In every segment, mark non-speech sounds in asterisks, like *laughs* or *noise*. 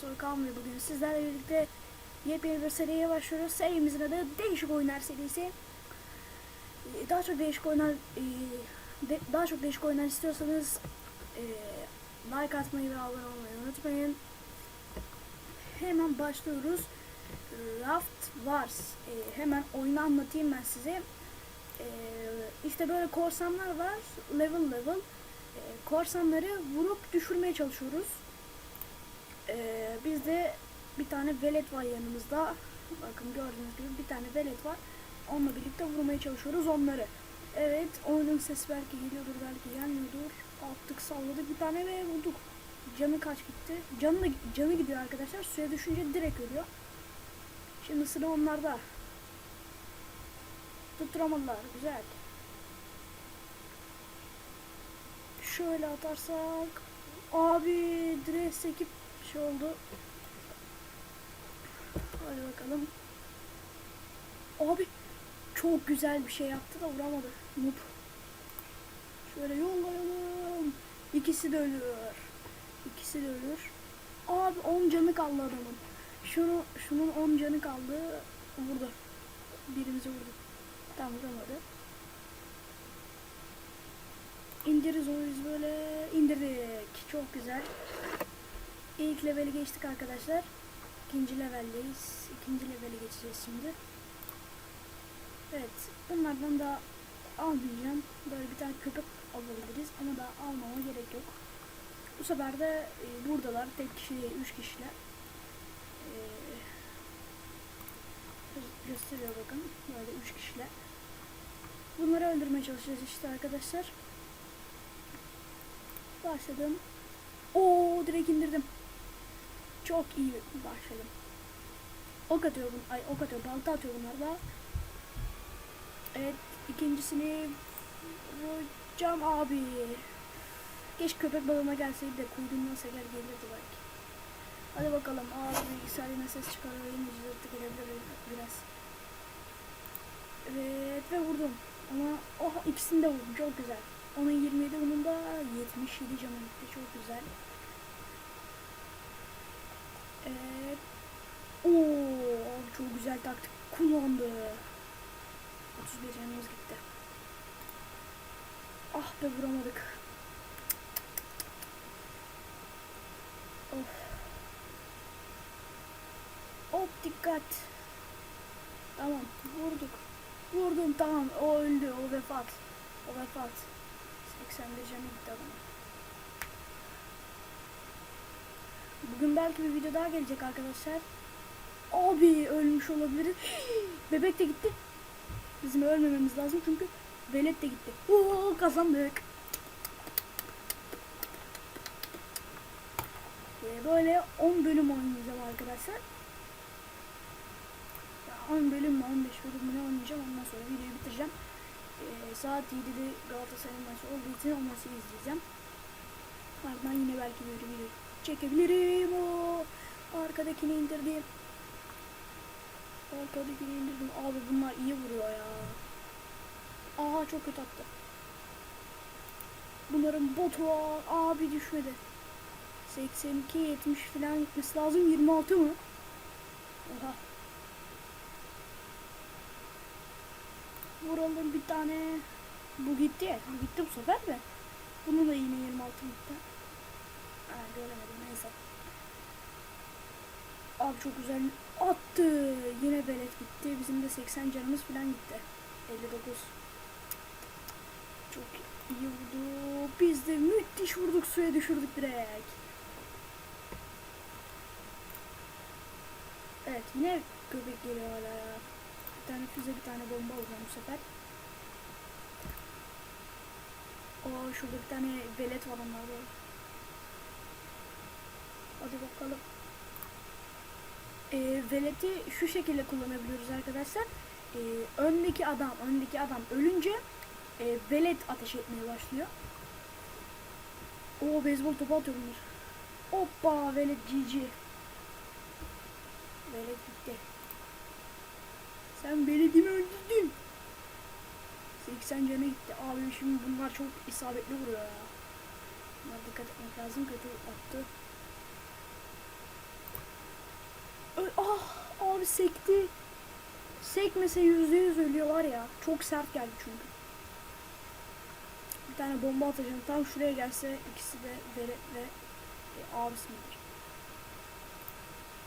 Soykan ve bugün sizlerle birlikte yepyeni bir seriye başlıyoruz. Serimizin adı Değişik Oyunlar serisi. Ee, Daha çok değişik oyunlar e, daha çok değişik oyunlar istiyorsanız e, like atmayı ve abone olmayı unutmayın. Hemen başlıyoruz. Raft Wars. E, hemen oyunu anlatayım ben size. İşte böyle korsanlar var. Level level. Korsanları vurup düşürmeye çalışıyoruz. Ee, bizde bir tane velet var yanımızda. Bakın gördüğünüz gibi bir tane velet var. Onunla birlikte vurmaya çalışıyoruz onları. Evet oyunun sesi belki geliyordur belki gelmiyordur. Attık salladık bir tane ve vurduk. Canı kaç gitti? Canı, da, canı gidiyor arkadaşlar. Suya düşünce direkt ölüyor. Şimdi sıra onlarda. Tutturamadılar. Güzel. Şöyle atarsak. Abi direkt sekip şey oldu. Hadi bakalım. Abi çok güzel bir şey yaptı da vuramadı. Noob. Şöyle yollayalım. İkisi de ölür. İkisi de ölür. Abi 10 canı kaldı adamın. Şunu, şunun 10 canı kaldı. Vurdu. Birimizi vurdu. Tam vuramadı. İndiririz onu biz böyle. indirdik. Çok güzel. İlk leveli geçtik arkadaşlar. İkinci leveldeyiz. İkinci leveli geçeceğiz şimdi. Evet. Bunlardan da almayacağım. Böyle bir tane köpek alabiliriz ama da almama gerek yok. Bu sefer de e, buradalar. Tek kişi üç kişiler. E, gö- gösteriyor bakın. Böyle üç kişiler. Bunları öldürmeye çalışacağız işte arkadaşlar. Başladım. Oo direkt indirdim. Çok iyi başladım. Ok atıyor bun, ay ok atıyor, balta atıyor bunlar. Evet, ikincisini vuracağım abi. Geç köpek balığına gelseydi de kuyruğundan seker gelirdi belki. Hadi bakalım. Abi yine ses. Yine cızırtı gelebilir biraz. Evet ve vurdum. Ama oh ikisini de vurdum. Çok güzel. Onun 27, onun da 77 canı gitti. Çok güzel. Evet. Oo, çok güzel taktik kullandı. 31 canımız gitti. Ah be vuramadık. Of. Hop dikkat. Tamam vurduk. Vurdum tamam o öldü o vefat. O vefat. 81 canı gitti adamın. Bugün belki bir video daha gelecek arkadaşlar. Abi ölmüş olabilir. *gasps* Bebek de gitti. Bizim ölmememiz lazım çünkü velet de gitti. Oo kazandık. Ee, böyle 10 bölüm oynayacağım arkadaşlar. Ya 10 bölüm mü 15 bölüm mü oynayacağım ondan sonra videoyu bitireceğim. Ee, saat 7'de Galatasaray'ın maçı olduğu için o maçı izleyeceğim. Ardından yine belki böyle video çekebilirim. O arkadakini indirdim. Arkadakini indirdim. Abi bunlar iyi vuruyor ya. Aa çok kötü attı. Bunların botu var. Abi düşmedi. 82 70 falan gitmesi lazım. 26 mı? Oha. Vuralım bir tane. Bu gitti. Bu gitti bu sefer de. Bunu da yine 26 gitti. Ha, göremedim neyse. Abi çok güzel attı. Yine belet gitti. Bizim de 80 canımız falan gitti. 59. Çok iyi vurdu. Biz de müthiş vurduk suya düşürdük direkt. Evet yine köpek geliyor hala ya. Bir tane füze bir tane bomba alacağım bu sefer. Oo şurada bir tane velet var onlarda. Hadi bakalım. Ee, veleti şu şekilde kullanabiliyoruz arkadaşlar. Ee, öndeki adam, öndeki adam ölünce e, velet ateş etmeye başlıyor. O beyzbol topu atıyor bunlar. Hoppa velet GG. Velet gitti. Sen veletimi öldürdün. 80 canı gitti. Abi şimdi bunlar çok isabetli vuruyor ya. Bunlar dikkat etmek lazım. Kötü attı. Abi sekti. Sekmese yüzde yüz ölüyorlar ya. Çok sert geldi çünkü. Bir tane bomba atacağım. Tam şuraya gelse ikisi de Beret ve e, abisi?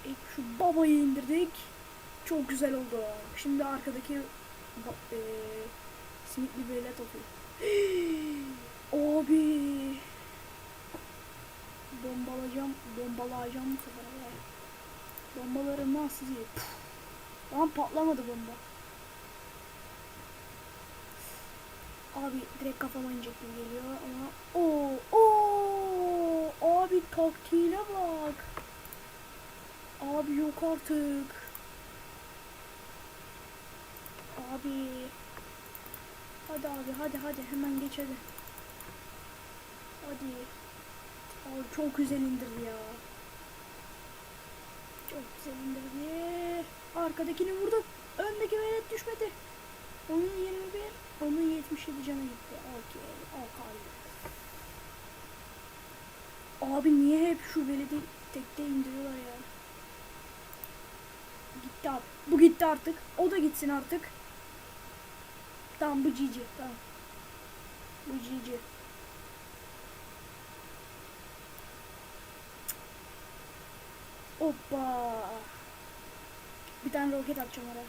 İlk şu babayı indirdik. Çok güzel oldu. Şimdi arkadaki e, simitli belet atıyor. *gasps* Abi. Bombalayacağım, bombalayacağım bu sefer. Bombalarımdan sizi. Lan patlamadı bomba. Abi direkt kafama inecek gibi geliyor ama o o abi taktiğine bak. Abi yok artık. Abi. Hadi abi hadi hadi hemen geç hadi. Hadi. Abi çok güzel indirdi ya. Çok güzel indirdi. Arkadakini vurdu. Öndeki velet düşmedi. Onun 21, onun 77 canı gitti. Okey, okay. Abi niye hep şu veledi tekte indiriyorlar ya? Gitti abi. Bu gitti artık. O da gitsin artık. Tamam bu cici. Tamam. Bu cici. Hoppa. Bir tane roket atacağım oraya.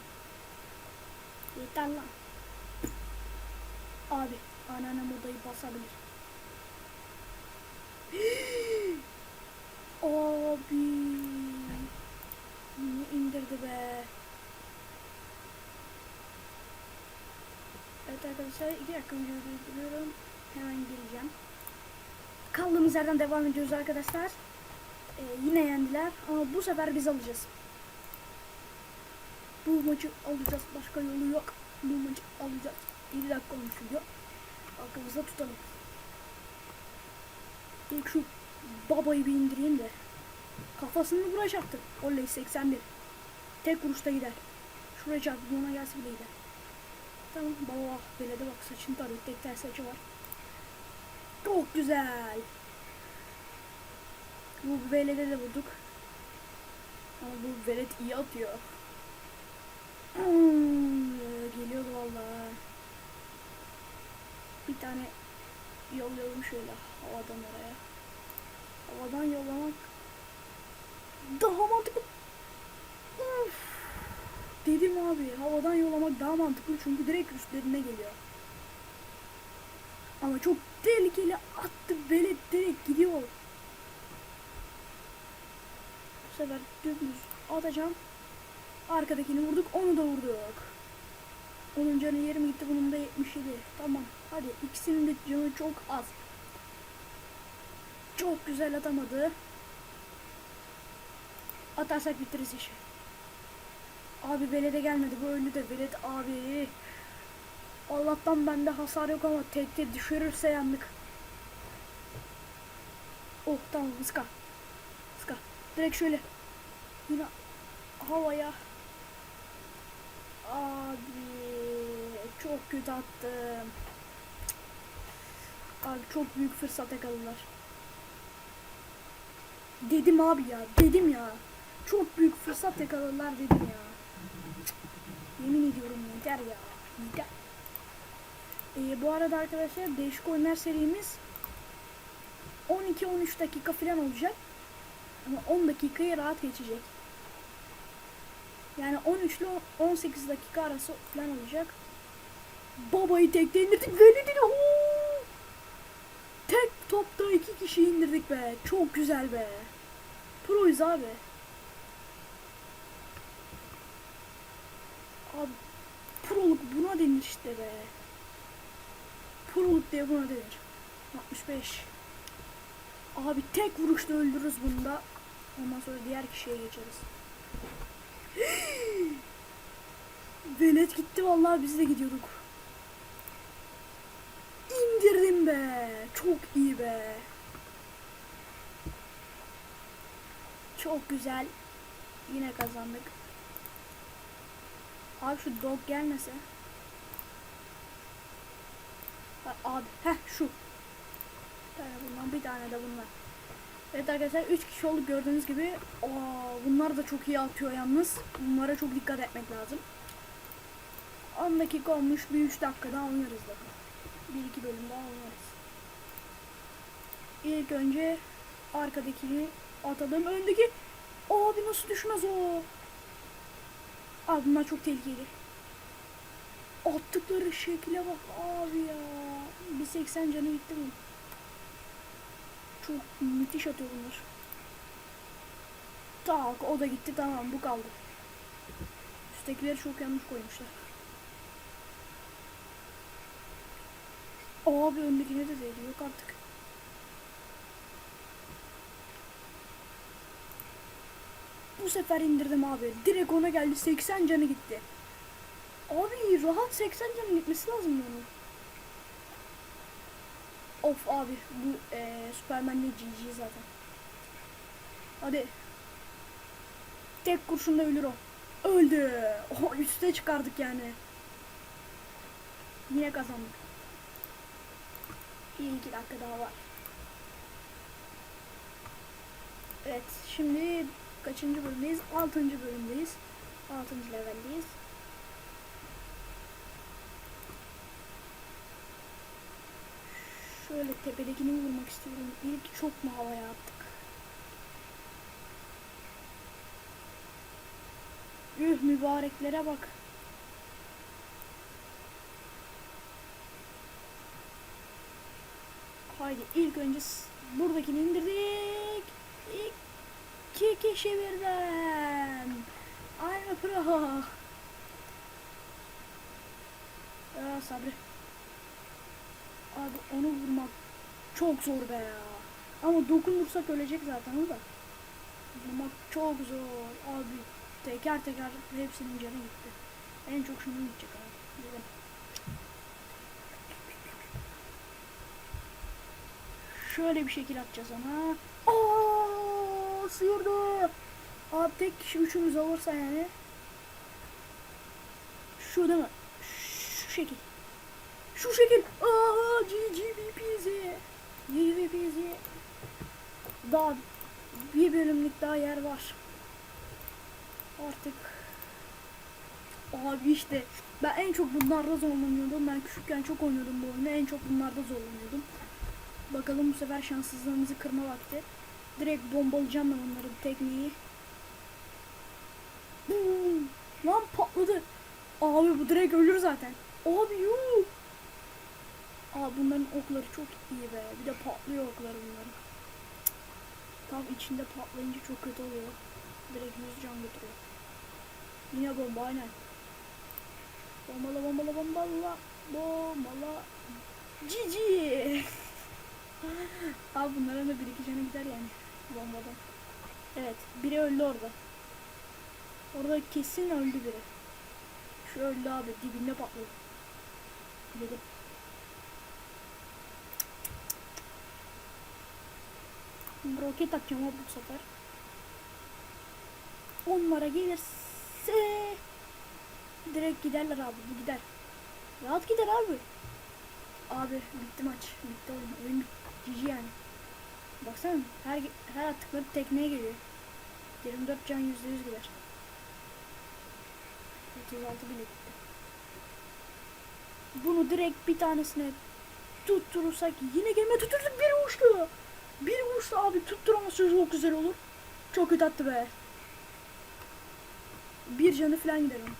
Yeter lan. Abi anneannem odayı basabilir. *gasps* Abi. Niye indirdi be? Evet arkadaşlar iki dakika önce durduruyorum. Hemen gireceğim. Kaldığımız yerden devam ediyoruz arkadaşlar. Ee, yine yendiler ama bu sefer biz alacağız. Bu maçı alacağız. Başka yolu yok. Bu maçı alacağız. 7 dakika olmuş video. Aklımızda tutalım. İlk şu babayı bir indireyim de. Kafasını vuracaktır. Oley 81. Tek vuruşta gider. Şuraya çarptı. Ona gelse bile gider. Tamam baba belede bak saçını tarıyor. Tek tel saçı var. Çok güzel. Bu belede de vurduk. Ama bu velet iyi atıyor. Hmm, geliyordu vallahi. Bir tane yollayalım şöyle havadan oraya. Havadan yollamak daha mantıklı. Uf. Dedim abi havadan yollamak daha mantıklı çünkü direkt üstlerine geliyor. Ama çok tehlikeli attı velet direkt gidiyor. Bu sefer dümdüz atacağım. Arkadakini vurduk, onu da vurduk. Onun canı 20 gitti, bunun da 77. Tamam, hadi ikisinin de canı çok az. Çok güzel atamadı. Atarsak bitiririz işi. Abi belede gelmedi, bu ölü de velet abi. Allah'tan bende hasar yok ama tekte düşürürse yandık. Oh tamam ıska. Direkt şöyle. Yine havaya. Abi çok kötü attım. Abi çok büyük fırsat yakaladılar. Dedim abi ya, dedim ya. Çok büyük fırsat yakaladılar dedim ya. Yemin ediyorum yeter ya. Yeter. Ee, bu arada arkadaşlar değişik oyunlar serimiz 12-13 dakika falan olacak. Ama 10 dakikayı rahat geçecek. Yani 13 ile 18 dakika arası falan olacak. Babayı tekte indirdik. Veli dedi. "Oo!" Tek topta iki kişi indirdik be. Çok güzel be. Proyuz abi. Abi proluk buna denir işte be. Proluk diye buna denir. 65. Abi tek vuruşta öldürürüz bunu da. Ondan sonra diğer kişiye geçeriz. *gasps* Velet gitti vallahi biz de gidiyorduk. İndirdim be. Çok iyi be. Çok güzel. Yine kazandık. Abi şu dog gelmese. Abi heh şu. Tane bundan bir tane de bundan. Evet arkadaşlar 3 kişi olduk gördüğünüz gibi. Aa, bunlar da çok iyi atıyor yalnız. Bunlara çok dikkat etmek lazım. 10 dakika olmuş. Bir 3 dakika daha oynarız. Bir iki bölüm daha oynarız. İlk önce arkadakini atalım. Öndeki abi nasıl düşmez o? Abi bunlar çok tehlikeli. Attıkları şekile bak abi ya. Bir 80 canı gitti mi? Çok müthiş atıyor bunlar. Tak o da gitti tamam bu kaldı. Üsttekileri çok yanlış koymuşlar. Abi öndekine de değdi yok artık. Bu sefer indirdim abi. Direkt ona geldi 80 canı gitti. Abi rahat 80 canı gitmesi lazım bunun. Of abi bu e, Superman'le GG zaten. Hadi. Tek kurşunda ölür o. Öldü. O üste çıkardık yani. Yine kazandık. İyi iki dakika daha var. Evet şimdi kaçıncı bölümdeyiz? Altıncı bölümdeyiz. Altıncı leveldeyiz. Şöyle tepedekini vurmak istiyorum. İlk çok mu havaya attık? Üh mübareklere bak. Haydi ilk önce buradakini indirdik. İki kişi birden. I'm a pro. Aa, sabri. Abi onu vurmak çok zor be ya. Ama dokunursak ölecek zaten o da. Vurmak çok zor. Abi teker teker hepsinin canı gitti. En çok şunun gidecek abi. Gidelim. Şöyle bir şekil atacağız ona. Aa, sıyırdı. Abi tek kişi üçümüz olursa yani. Şu değil mi? Şu şekil. Şu şekil. Aa, GGVPZ. GGVPZ. Daha bir bölümlük daha yer var. Artık Abi işte ben en çok bunlarda zorlanıyordum. Ben küçükken çok oynuyordum bu oyunu. En çok bunlarda zorlanıyordum. Bakalım bu sefer şanssızlığımızı kırma vakti. Direkt bombalayacağım ben onların tekniği. Boom! Lan patladı. Abi bu direkt ölür zaten. Abi yuh. Abi bunların okları çok iyi be. Bir de patlıyor okları bunların. Tam içinde patlayınca çok kötü oluyor. Direkt yüz can götürüyor. Yine bomba aynen. Bombala bombala bombala. Bombala. Cici. *laughs* Abi bunların da bir iki canı gider yani. Bombadan. Evet. Biri öldü orada. Orada kesin öldü biri. Şu öldü abi. Dibinde patladı. Dedim. Roket atacağım bu sefer. Onlara gelirse direkt giderler abi bu gider. Rahat gider abi. Abi bitti maç. Bitti oyun. Oyun GG yani. Baksana her her attıkları tekneye geliyor. 24 can %100 gider. 36 bile gitti. Bunu direkt bir tanesine tutturursak yine gelme tutturduk bir uçtu. Bir uçtu abi tutturamazsa çok güzel olur. Çok kötü attı be. Bir canı falan gider onun.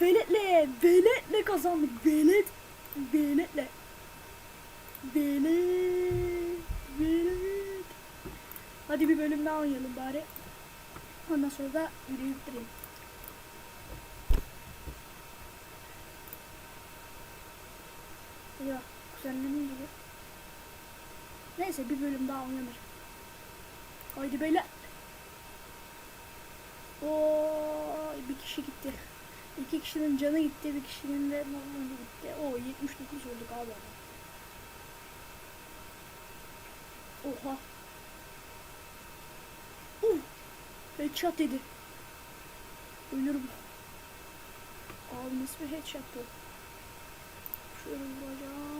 Veletle, veletle kazandık. Velet, veletle. Velet, velet. Hadi bir bölüm daha oynayalım bari. Ondan sonra da videoyu bitireyim. Ya kuzenlerim gibi. Neyse bir bölüm daha oynanır. Haydi beyler. Oo bir kişi gitti. İki kişinin canı gitti, bir kişinin de normali gitti. O 79 olduk abi. Oha. Uh. Headshot dedi. Ölür bu. Abi nasıl bir headshot bu? Şöyle vuracağım.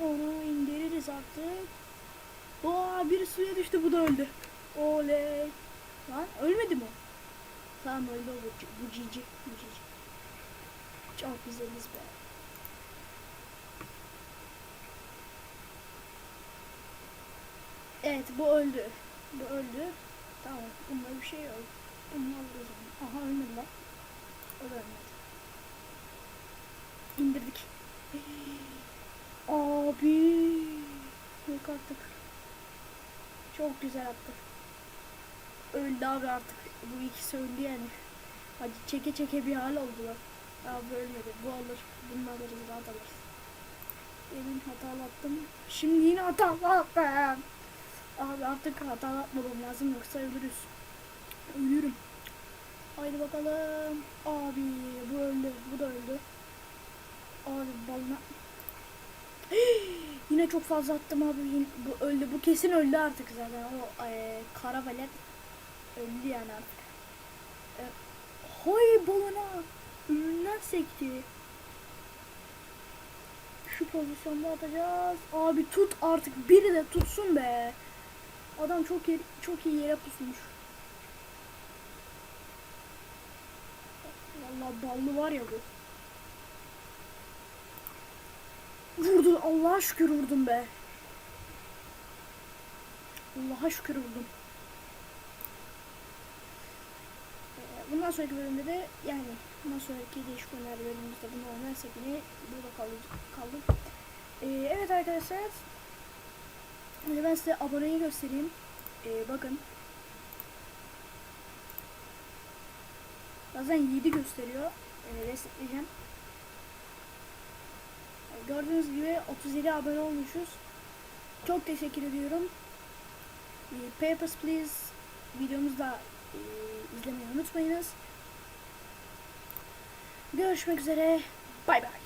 Onu indiririz artık. Aa biri suya düştü bu da öldü. Oley. Lan ölmedi mi? Tamam öldü bu, bu cici. Bu cici. Çok güzeliz be. Evet bu öldü. Bu öldü. Tamam bunda bir şey yok. Bunu alırız onu. Aha ölmedi lan. O da ölmedi. İndirdik. Abi. Yok artık. Çok güzel attık. Öldü abi artık. Bu ikisi öldü yani. Hadi çeke çeke bir hal oldular. Abi ölmedi. Bu alır. Bunu alırız. Rahat alırız. Demin hatalı attım. Şimdi yine hatalı attım. Abi artık hatalı atmamam lazım yoksa ölürüz. Ölürüm. Haydi bakalım. Abi bu öldü. Bu da öldü. Abi balına. *gasps* Yine çok fazla attım abi. Bu öldü. Bu kesin öldü artık zaten. O e, kara velet öldü yani artık. E, hay balına. Önünden sekti. Şu pozisyonda atacağız. Abi tut artık. Biri de tutsun be. Adam çok iyi, çok iyi yere pusmuş. Vallahi ballı var ya bu. Vurdu. Allah'a şükür vurdum be. Allah'a şükür vurdum. Ee, Bundan sonraki bölümde de yani bundan sonraki değişik oyunlar bölümümüzde bunu oynarsak yine burada kaldık. kaldık. Ee, evet arkadaşlar. Şimdi ben size aboneyi göstereyim. Ee, bakın. Bazen 7 gösteriyor. Ee, resetleyeceğim. Gördüğünüz gibi 37 abone olmuşuz. Çok teşekkür ediyorum. Ee, Papers, Please videomuzu da e, izlemeyi unutmayınız. Görüşmek üzere. Bay bay.